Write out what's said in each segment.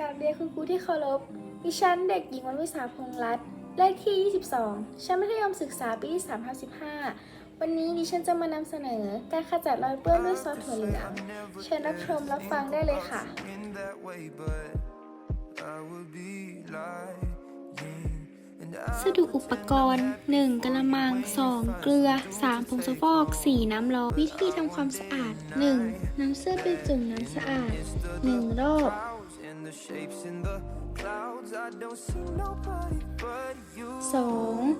กราบเรียนคุณครูที่เคารพ ดิฉันเด็กหญิงวันวิสาพงรัตน์เลขที่ 22 ชั้นมัธยมศึกษาปีที่3ทับ15 วันนี้ดิฉันจะมานำเสนอการขจัดรอยเปื้อนด้วยซอสถั่วเหลือง เชิญรับชมรับฟังได้เลยค่ะ in that way, but I would be lying. And I สดุอุปกรณ์ 1. กระมัง 2. เกลือ 3. ผงซักฟอก 4. น้ำร้อนวิธีทำความสะอาด 1. นำเสื้อไปจุ่มน้ำสะอาด 1 รอบ the shapes in the clouds. I don't see nobody but you. 2.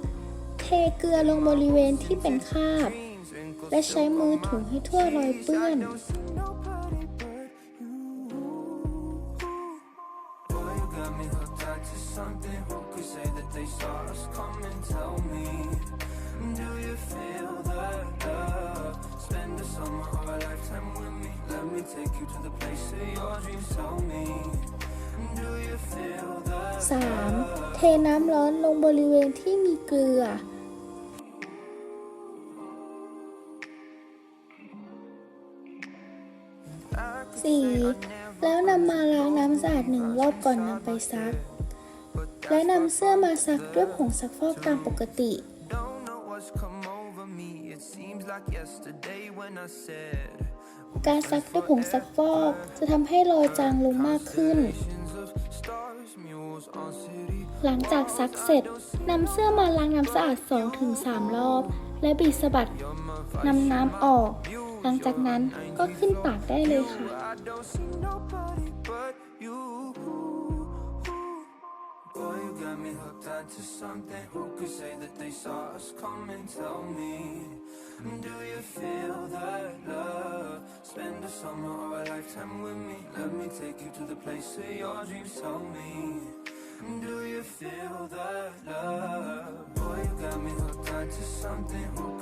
เทเกลือลงบริเวณที่เป็นคราบ Wrinkles และใช้มือถูให้ทั่วรอยเปื้อน don't see nobody but you. Boy, you got me hooked on to something. Who could say that they saw us coming? Tell me, do you feel 3. เทน้ำร้อนลงบริเวณที่มีเกลือ 4. แล้วนำมาล้างน้ำสะอาดหนึ่งรอบก่อนนำไปซัก และนำเสื้อมาซักด้วยผงซักฟอกตามปกติ Don't know what's come over me. It seems like yesterday when I said การซักด้วยผงซักฟอกจะทำให้รอยจางลงมากขึ้น visions of stars, mules on city. หลังจากซักเสร็จนำเสื้อมาล้างน้ำสะอาด 2-3 รอบ และบีบสะบัดนำน้ำออก หลังจากนั้นก็ขึ้นตากได้เลยค่ะ got me hooked onto something. Who could say that they saw us coming? Tell me, do you feel that love? Spend a summer or a lifetime with me. Let me take you to the place of your dreams. Tell me, do you feel that love? Boy, you got me hooked onto something. Who